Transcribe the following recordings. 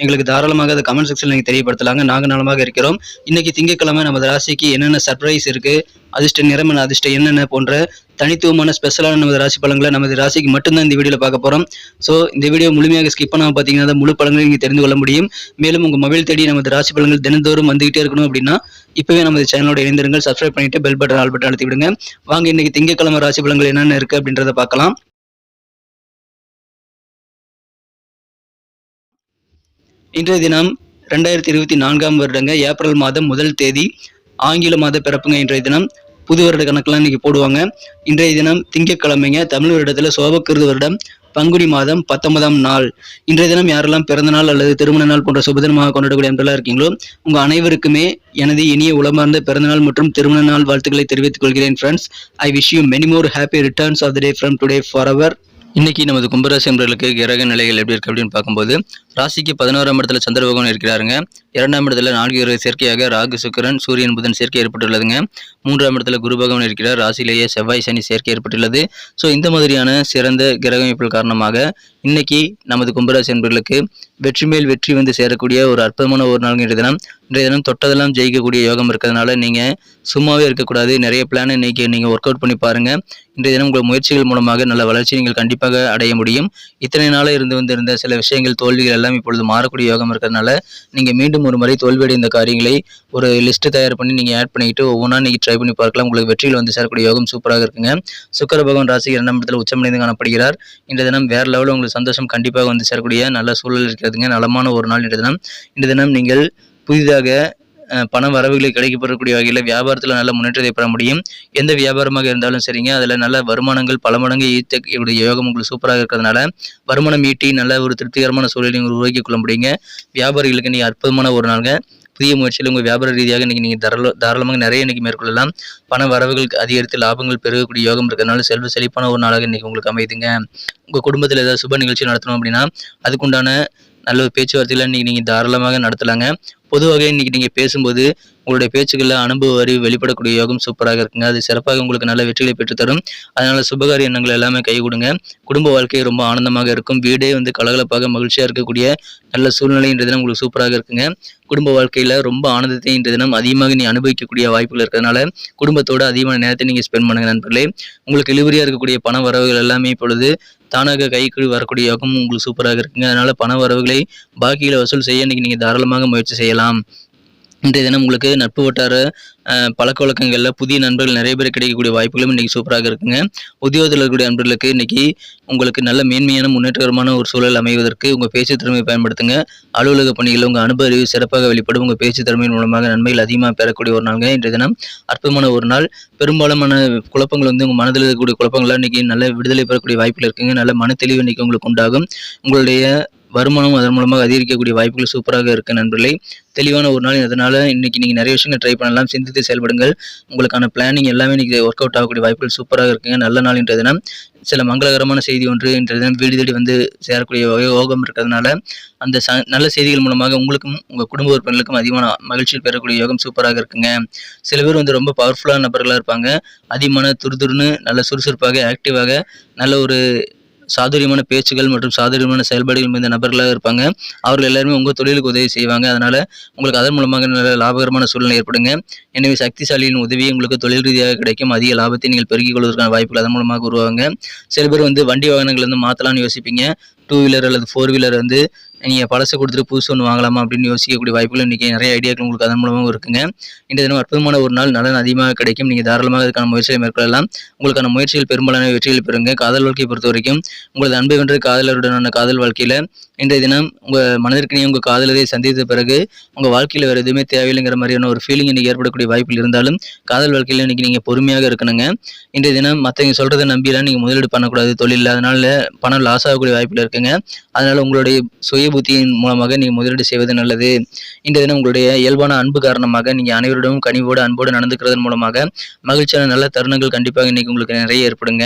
எங்களுக்கு தாராளமாக அதை கமெண்ட் செக்ஷனில் நீங்கள் தெரியப்படுத்தலாங்க. நாங்கள் நலமாக இருக்கிறோம். இன்னைக்கு திங்கட்கிழமை நமது ராசிக்கு என்னென்ன சர்ப்ரைஸ் இருக்குது அதிர்ஷ்ட நிறம் அதிர்ஷ்ட அதிர்ஷ்டம் என்னென்ன போன்ற தனித்துவமான ஸ்பெஷலான நமது ராசி பலன்களை நமது ராசிக்கு மட்டும்தான் இந்த வீடியோவில் பார்க்க போகிறோம் ஸோ இந்த வீடியோ முழுமையாக ஸ்கிப் பண்ணாமல் பார்த்தீங்கன்னா முழு பலன்களை நீங்கள் தெரிந்து கொள்ள முடியும். மேலும் உங்கள் மொபைல் தேடி நமது ராசி பலன்கள் தினந்தோறும் வந்துகிட்டே இருக்கணும் அப்படின்னா இப்போவே நமது சேனலோட இணைந்திருங்கள். சப்ஸ்கிரைப் பண்ணிட்டு பெல் பட்டன் ஆல் பட்டன் அழுத்தி விடுங்க. வாங்க இன்னைக்கு திங்கக்கிழமை ராசி பலன்கள் என்னென்ன இருக்குது அப்படின்றத பார்க்கலாம். இன்றைய தினம் ரெண்டாயிரத்தி இருபத்தி நான்காம் வருடங்க ஏப்ரல் மாதம் முதல் தேதி ஆங்கில மாத பிறப்புங்க இன்றைய தினம். புது வருட கணக்கெல்லாம் இன்னைக்கு போடுவாங்க. இன்றைய தினம் திங்கட்கிழமைங்க தமிழ் வருடத்தில் சோபக்கிருது வருடம் பங்குனி மாதம் பத்தொன்பதாம் நாள். இன்றைய தினம் யாரெல்லாம் பிறந்த நாள் அல்லது திருமண நாள் போன்ற சுபதினமாக கொண்டாடக்கூடிய அன்பெல்லாம் இருக்கீங்களோ உங்கள் அனைவருக்குமே எனது இனிய உளமார்ந்த பிறந்தநாள் மற்றும் திருமண நாள் வாழ்த்துக்களை தெரிவித்துக் கொள்கிறேன் friends I wish you many more happy returns of the day from today for our இன்றைக்கி நமது கும்பராசி என்பவர்களுக்கு கிரக நிலைகள் எப்படி இருக்குது அப்படின்னு பார்க்கும்போது ராசிக்கு பதினோராம் இடத்துல சந்திர பகவான் இருக்கிறாருங்க. இரண்டாம் இடத்துல நான்கு கிரக சேர்க்கையாக ராகு சுக்கரன் சூரியன் புதன் சேர்க்கை ஏற்பட்டுள்ளதுங்க. மூன்றாம் இடத்துல குரு பகவான் இருக்கிறார். ராசியிலேயே செவ்வாய் சனி சேர்க்கை ஏற்பட்டுள்ளது. ஸோ இந்த மாதிரியான சிறந்த கிரக அமைப்புகள் காரணமாக இன்னைக்கு நமது கும்பராசி என்பவர்களுக்கு வெற்றி மேல் வெற்றி வந்து சேரக்கூடிய ஒரு அற்புதமான ஒரு நாள் இன்றைய தினம். இன்றைய தினம் தொட்டதெல்லாம் ஜெயிக்கக்கூடிய யோகம் இருக்கிறதுனால நீங்கள் சும்மாவே இருக்கக்கூடாது. நிறைய பிளானை இன்னைக்கு நீங்கள் ஒர்க் அவுட் பண்ணி பாருங்க. இன்றைய தினம் உங்கள் முயற்சிகள் மூலமாக நல்ல வளர்ச்சி நீங்கள் கண்டிப்பாக அடைய முடியும். இத்தனை நாளாக இருந்து வந்திருந்த சில விஷயங்கள் தோல்விகள் எல்லாம் இப்பொழுது மாறக்கூடிய யோகம் இருக்கிறதுனால நீங்கள் மீண்டும் ஒரு முறை தோல்வியடைந்த காரியங்களை ஒரு லிஸ்ட் தயார் பண்ணி நீங்கள் ஆட் பண்ணிக்கிட்டு ஒவ்வொன்றா நீங்கள் ட்ரை பண்ணி பார்க்கலாம். உங்களுக்கு வெற்றியில் வந்து சேரக்கூடிய யோகம் சூப்பராக இருக்குங்க. சுக்கர பகவான் ராசி இரண்டாம் இடத்துல உச்சமடைந்து காணப்படுகிறார். இந்த தினம் வேறு லெவலில் உங்களுக்கு சந்தோஷம் கண்டிப்பாக வந்து சேரக்கூடிய நல்ல சூழல் இருக்கிறதுங்க. நலமான ஒரு நாள் இந்த தினம். இந்த தினம் நீங்கள் புதிதாக பண வரவுகளை கிடைக்கப்பெறக்கூடிய வகையில் வியாபாரத்தில் நல்ல முன்னேற்றத்தை பெற முடியும். எந்த வியாபாரமாக இருந்தாலும் சரிங்க. அதில் நல்ல வருமானங்கள் பல மடங்கு ஈர்த்த யோகம் உங்களுக்கு சூப்பராக இருக்கிறதுனால வருமானம் ஈட்டி நல்ல ஒரு திருப்திகரமான சூழலை நீங்கள் உருவாக்கி கொள்ள முடியுங்க. வியாபாரிகளுக்கு நீங்கள் அற்புதமான ஒரு நாளுங்க. புதிய முயற்சியில் உங்கள் வியாபார ரீதியாக இன்றைக்கி நீங்கள் தாராள தாராளமாக நிறைய இன்றைக்கி மேற்கொள்ளலாம். பண வரவுகள் அதிகரித்து லாபங்கள் பெருகக்கூடிய யோகம் இருக்கிறதுனால செல்வ செழிப்பான ஒரு நாளாக இன்றைக்கி உங்களுக்கு அமைதுங்க உங்கள் குடும்பத்தில் ஏதாவது சுப நிகழ்ச்சி நடத்தணும் அப்படின்னா அதுக்குண்டான நல்ல ஒரு பேச்சுவார்த்தைகளை இன்றைக்கி நீங்கள் தாராளமாக நடத்தலாங்க. பொதுவாக இன்றைக்கி நீங்கள் பேசும்போது உங்களுடைய பேச்சுக்களில் அனுபவ வரி வெளிப்படக்கூடிய யோகம் சூப்பராக இருக்குங்க. அது சிறப்பாக உங்களுக்கு நல்ல வெற்றிகளை பெற்றுத்தரும். அதனால் சுபகாரிய எண்ணங்கள் எல்லாமே கை கொடுங்க. குடும்ப வாழ்க்கை ரொம்ப ஆனந்தமாக இருக்கும். வீடே வந்து கலகலப்பாக மகிழ்ச்சியாக இருக்கக்கூடிய நல்ல சூழ்நிலை இன்றைய தினம் உங்களுக்கு சூப்பராக இருக்குங்க. குடும்ப வாழ்க்கையில் ரொம்ப ஆனந்தத்தை இன்றைய தினம் அதிகமாக நீ அனுபவிக்கக்கூடிய வாய்ப்புகள் இருக்கிறதுனால குடும்பத்தோட அதிகமான நேரத்தை நீங்கள் ஸ்பெண்ட் பண்ணுங்க நண்பர்களே. உங்களுக்கு இழுபறியாக இருக்கக்கூடிய பண வரவுகள் எல்லாமே இப்பொழுது தானாக கைக்கு வரக்கூடிய யோகம் உங்களுக்கு சூப்பராக இருக்குங்க. அதனால பண வரவுகளை பாக்கியில் வசூல் செய்ய இன்னைக்கு நீங்கள் தாராளமாக முயற்சி செய்யலாம். இன்றைய தினம் உங்களுக்கு நட்பு வட்டார பழக்க வழக்கங்களில் புதிய நண்பர்கள் நிறைய பேர் கிடைக்கக்கூடிய வாய்ப்புகளும் இன்றைக்கி சூப்பராக இருக்குங்க. உத்தியோகத்தில் இருக்கக்கூடிய நண்பர்களுக்கு இன்றைக்கி உங்களுக்கு நல்ல மேன்மையான முன்னேற்றகரமான ஒரு சூழல் அமைவதற்கு உங்கள் பேச்சு திறமையை பயன்படுத்துங்க. அலுவலக பணிகளில் உங்கள் அனுபவ அறிவு சிறப்பாக வெளிப்படும். உங்கள் பேச்சு திறமையின் மூலமாக நன்மைகள் அதிகமாக பெறக்கூடிய ஒரு நாளுங்க. இன்றைய தினம் அற்புதமான ஒரு நாள். பெரும்பாலான குழப்பங்கள் வந்து உங்கள் மனதில் இருக்கக்கூடிய குழப்பங்களாக இன்றைக்கி நல்ல விடுதலை பெறக்கூடிய வாய்ப்பில் இருக்குங்க. நல்ல மன தெளிவு இன்றைக்கி உங்களுக்கு உண்டாகும். உங்களுடைய வருமானம் அதன் மூலமாக அதிகரிக்கக்கூடிய வாய்ப்புகள் சூப்பராக இருக்கு நண்பர்களே. தெளிவான ஒரு நாள் அதனால் இன்றைக்கி நீங்கள் நிறைய விஷயங்கள் ட்ரை பண்ணலாம் சிந்தித்து செயல்படுங்கள். உங்களுக்கான பிளானிங் எல்லாமே இன்றைக்கி ஒர்க் அவுட் ஆகக்கூடிய வாய்ப்புகள் சூப்பராக இருக்குங்க. நல்ல நாள் இன்றைய தினம். சில மங்களகரமான செய்தி ஒன்று இன்றைய தினம் வீடு தேடி வந்து சேரக்கூடிய வகை யோகம் இருக்கிறதுனால அந்த ச நல்ல செய்திகள் மூலமாக உங்களுக்கும் உங்கள் குடும்ப உறுப்பினர்களுக்கும் அதிகமான மகிழ்ச்சி பெறக்கூடிய யோகம் சூப்பராக இருக்குங்க. சில பேர் வந்து ரொம்ப பவர்ஃபுல்லான நபர்களாக இருப்பாங்க. அதிகமான துருதுருன்னு நல்ல சுறுசுறுப்பாக ஆக்டிவாக நல்ல ஒரு சாதுரியமான பேச்சுகள் மற்றும் சாதுரியமான செயல்பாடுகள் மிகுந்த நபர்களாக இருப்பாங்க. அவர்கள் எல்லாருமே உங்கள் தொழிலுக்கு உதவி செய்வாங்க. அதனால் உங்களுக்கு அதன் மூலமாக நல்ல லாபகரமான சூழ்நிலை ஏற்படுங்க. எனவே சக்திசாலியின் உதவி உங்களுக்கு தொழில் ரீதியாக கிடைக்கும். அதிக லாபத்தை நீங்கள் பெருக்கிக் கொள்வதற்கான வாய்ப்புகள் அதன் மூலமாக உருவாங்க சில பேர் வந்து வண்டி வாகனங்கள் வந்து மாற்றலாம்னு யோசிப்பீங்க. டூ வீலர் அல்லது ஃபோர் வீலர் வந்து நீங்கள் பழசை கொடுத்துட்டு புதுசு ஒன்று வாங்கலாமா அப்படின்னு யோசிக்கக்கூடிய வாய்ப்புகள் இன்றைக்கி நிறைய ஐடியாக்கள் உங்களுக்கு அதன் மூலமாக இருக்குங்க. இந்த தினம் அற்புதமான ஒரு நாள் நலன் அதிகமாக கிடைக்கும். நீங்கள் தாராளமாக அதுக்கான முயற்சிகளை மேற்கொள்ளலாம். உங்களுக்கான முயற்சிகள் பெரும்பாலான வெற்றிகள் பெறுங்க. காதல் வாழ்க்கையை பொறுத்த வரைக்கும் உங்களது அன்பை வென்ற காதலருடனான காதல் வாழ்க்கையில் இன்றைய தினம் உங்கள் மனதிற்கு உங்கள் காதலரை சந்தித்த பிறகு உங்கள் வாழ்க்கையில் வேறு எதுவுமே தேவையில்லைங்கிற மாதிரியான ஒரு ஃபீலிங் இன்றைக்கி ஏற்படக்கூடிய வாய்ப்புகள் இருந்தாலும் காதல் வாழ்க்கையில் இன்றைக்கி நீங்கள் பொறுமையாக இருக்கணுங்க. இன்றைய தினம் மற்றவங்க சொல்கிறத நம்பியெல்லாம் நீங்கள் முதலீடு பண்ணக்கூடாது. தொழிலில் அதனால் பணம் லாஸ் ஆகக்கூடிய வாய்ப்பில் இருக்குங்க. அதனால் உங்களுடைய சுய புத்தியின் மூலமாக நீங்கள் முதலீடு செய்வது நல்லது. இன்றைய தினம் உங்களுடைய இயல்பான அன்பு காரணமாக நீங்கள் அனைவரிடமும் கனிவோடு அன்போடு நடந்துக்கிறதன் மூலமாக மகிழ்ச்சியான நல்ல தருணங்கள் கண்டிப்பாக இன்றைக்கி உங்களுக்கு நிறைய ஏற்படுங்க.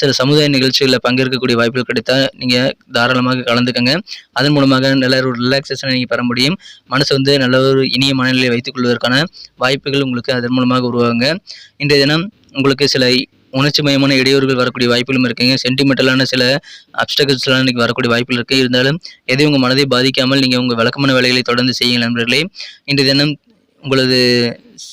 சில சமுதாய நிகழ்ச்சிகளில் பங்கேற்கக்கூடிய வாய்ப்புகள் கிடைத்தால் நீங்கள் தாராளமாக கலந்துக்கங்க. அதன் மூலமாக நல்ல ஒரு ரிலாக்ஸேஷனை நீங்கள் பெற முடியும். மனசு வந்து நல்ல ஒரு இனிய மனநிலையை வைத்துக் கொள்வதற்கான வாய்ப்புகள் உங்களுக்கு அதன் மூலமாக உருவாகுங்க. இன்றைய தினம் உங்களுக்கு சில உணர்ச்சி மயமான இடையூறுகள் வரக்கூடிய வாய்ப்புகளும் இருக்குங்க. சென்டிமெண்டலான சில அப்டகல்ஸ்லாம் இன்னைக்கு வரக்கூடிய வாய்ப்புகள் இருக்குது இருந்தாலும் எதையும் உங்கள் மனதை பாதிக்காமல் நீங்கள் உங்கள் வழக்கமான வேலைகளை தொடர்ந்து செய்யுங்கள் நண்பர்களே. இன்றைய தினம் உங்களது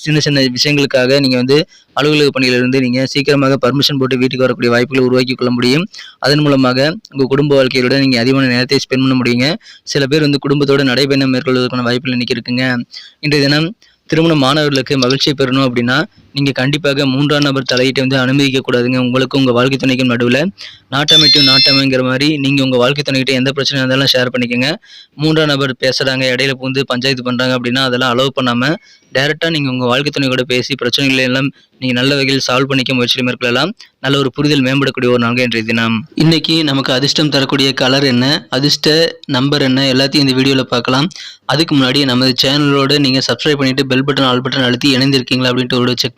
சின்ன சின்ன விஷயங்களுக்காக நீங்கள் வந்து அலுவலக பணியிலிருந்து நீங்கள் சீக்கிரமாக பர்மிஷன் போட்டு வீட்டுக்கு வரக்கூடிய வாய்ப்புகளை உருவாக்கி கொள்ள முடியும். அதன் மூலமாக உங்கள் குடும்ப வாழ்க்கையோட நீங்கள் அதிகமான நேரத்தை ஸ்பெண்ட் பண்ண முடியுங்க. சில பேர் வந்து குடும்பத்தோட நடைபயணம் மேற்கொள்வதற்கான வாய்ப்புகள் இன்றைக்கி இருக்குங்க. இன்றைய தினம் திருமண மாணவர்களுக்கு மகிழ்ச்சியை பெறணும் அப்படின்னா நீங்கள் கண்டிப்பாக மூன்றாம் நபர் தலையிட்டு வந்து அனுமதிக்கக்கூடாதுங்க உங்களுக்கு உங்கள் வாழ்க்கை துணைக்கும் நடுவில். நாட்டமைட்டு நாட்டமைங்கிற மாதிரி நீங்கள் உங்கள் வாழ்க்கை துணைக்கிட்ட எந்த பிரச்சனையாக இருந்தாலும் ஷேர் பண்ணிக்கோங்க. மூன்றாம் நபர் பேசுகிறாங்க இடையில பூந்து பஞ்சாயத்து பண்ணுறாங்க அப்படின்னா அதெல்லாம் அலோவ் பண்ணாமல் டேரெக்டாக நீங்கள் உங்கள் வாழ்க்கை துணை கூட பேசி பிரச்சனைகளை எல்லாம் நீங்கள் நல்ல வகையில் சால்வ் பண்ணிக்க முயற்சியில் மேற்கொள்ளலாம். நல்ல ஒரு புரிதல் மேம்படக்கூடிய ஒரு நாள் இன்றைய தினம். இன்னைக்கு நமக்கு அதிர்ஷ்டம் தரக்கூடிய கலர் என்ன? அதிர்ஷ்ட நம்பர் என்ன? எல்லாத்தையும் இந்த வீடியோவில் பார்க்கலாம். அதுக்கு முன்னாடி நமது சேனலோடு நீங்கள் சப்ஸ்கிரைப் பண்ணிவிட்டு பெல் பட்டன் ஆல் பட்டன் அழுத்தி இணைந்திருக்கீங்களா அப்படின்ட்டு ஒரு செக்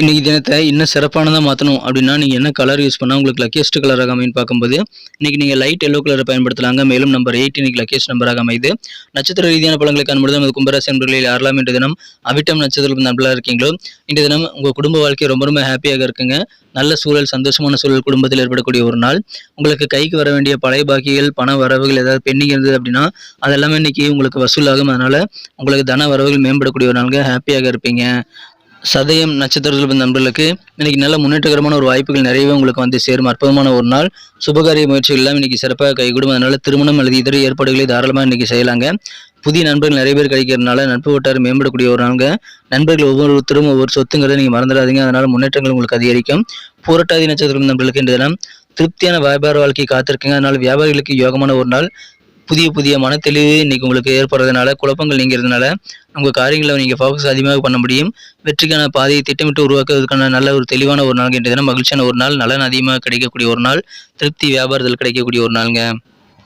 இன்றைக்கி தினத்தை இன்னும் சிறப்பானதாக மாற்றணும் அப்படின்னா நீங்கள் என்ன கலர் யூஸ் பண்ணால் உங்களுக்கு லக்கியஸ்ட் கலராக அமைன்னு பார்க்கும்போது இன்றைக்கி நீங்கள் லைட் எல்லோ கலரை பயன்படுத்தலாங்க. மேலும் நம்பர் எயிட் இன்றைக்கி லக்கியஸ்ட் நம்பராக அமைது நட்சத்திர ரீதியான பழங்களை காணும்போது நமது கும்பராசி நண்பர்களில் யாரெல்லாம் இன்று தினம் அவிட்டம் நட்சத்திரம் நண்பர்களாக இருக்கீங்களோ இன்றைய தினம் உங்கள் குடும்ப வாழ்க்கை ரொம்ப ரொம்ப ஹாப்பியாக இருக்குங்க. நல்ல சூழல் சந்தோஷமான சூழல் குடும்பத்தில் ஏற்படக்கூடிய ஒரு நாள். உங்களுக்கு கைக்கு வர வேண்டிய பழைய பாக்கிகள் பண வரவுகள் ஏதாவது பெண்டிங் இருந்தது அப்படின்னா அதெல்லாமே இன்னைக்கு உங்களுக்கு வசூலாகும் அதனால உங்களுக்கு தன வரவுகள் மேம்படக்கூடிய ஒரு நாளுங்க. ஹாப்பியாக இருப்பீங்க. சதயம் நட்சத்திரத்தில் பிறந்த நண்பர்களுக்கு இன்னைக்கு நல்ல முன்னேற்றகரமான ஒரு வாய்ப்புகள் நிறையவே உங்களுக்கு வந்து சேரும். அற்புதமான ஒரு நாள். சுபகாரிய முயற்சிகள் எல்லாம் இன்னைக்கு சிறப்பாக கைகூடும். அதனால திருமணம் அல்லது இதர ஏற்பாடுகளை தாராளமாக இன்னைக்கு செய்யலாங்க. புதிய நண்பர்கள் நிறைய பேர் கிடைக்கிறதுனால நட்பு வட்டாரம் மேம்படக்கூடிய ஒரு நாளுங்க. நண்பர்கள் ஒவ்வொருத்தரும் ஒவ்வொரு சொத்துங்கிறத நீங்கள் மறந்துடாதீங்க. அதனால முன்னேற்றங்கள் உங்களுக்கு அதிகரிக்கும். பூரட்டாதி நட்சத்திரம் நண்பர்களுக்கு இன்றைய தினம் திருப்தியான வியாபார வாழ்க்கை காத்திருக்குங்க. அதனால் வியாபாரிகளுக்கு யோகமான ஒரு நாள். புதிய புதிய மனத்தெளிவு இன்றைக்கி உங்களுக்கு ஏற்படுறதுனால குழப்பங்கள் நீங்கிறதுனால உங்கள் காரியங்களை நீங்கள் ஃபோக்கஸ் அதிகமாக பண்ண முடியும். வெற்றிக்கான பாதையை திட்டமிட்டு உருவாக்குவதற்கான நல்ல ஒரு தெளிவான ஒரு நாள் இன்றைய தினம் மகிழ்ச்சியான ஒரு நாள் நலன் அதிகமாக கிடைக்கக்கூடிய ஒரு நாள் திருப்தி வியாபாரத்தில் கிடைக்கக்கூடிய ஒரு நாளுங்க.